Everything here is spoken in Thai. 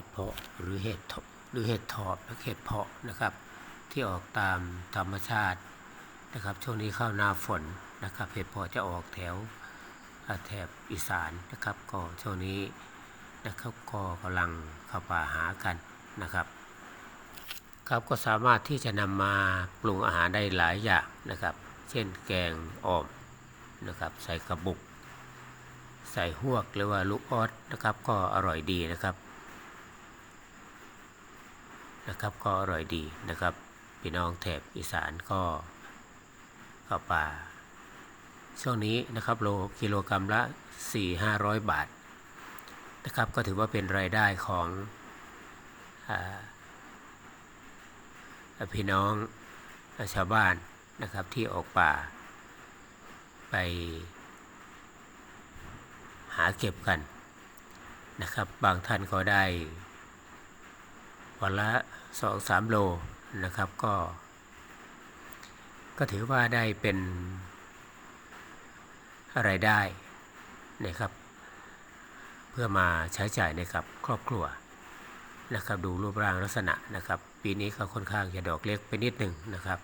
ห็ดเพาะหรือเห็ดถหรือเห็ดถอบและเห็ดเพาะนะครับ ที่ออกตามธรรมชาตินะครับ ช่วงนี้เข้าหน้าฝนนะครับ เห็ดเพาะจะออกแถวอ่าแถบอีสานนะครับ ก็ช่วงนี้นะครับก็กำลังเข้าป่าหากันนะครับ ครับก็สามารถที่จะนำมาปรุงอาหารได้หลายอย่างนะครับ เช่นแกงอ่อมนะครับใส่กระบุก ใส่หวกหรือว่าลูกออสนะครับ ก็อร่อยดีนะครับ นะครับก็อร่อยดีนะครับ พี่น้องแถบอีสานก็เข้าป่าช่วงนี้นะครับโลกิโลกรรัมละ 4 500 บาทนะครับก็ถือว่าเป็นรายได้ของอพี่น้องชาวบ้านนะครับที่ออกป่า ไปหาเก็บกันนะครับ บางท่านก็ได้ วันละสองสามโลนะครับก็ ก็ถือว่าได้เป็นอะไรายได้นะครับ เพื่อมาใช้จ่ายในกับครอบครัวนะครับ ดูรูปร่างลักษณะนะครับ ปีนี้ก็ค่อนข้างจะดอกเล็กไปนิดหนึ่งนะครับ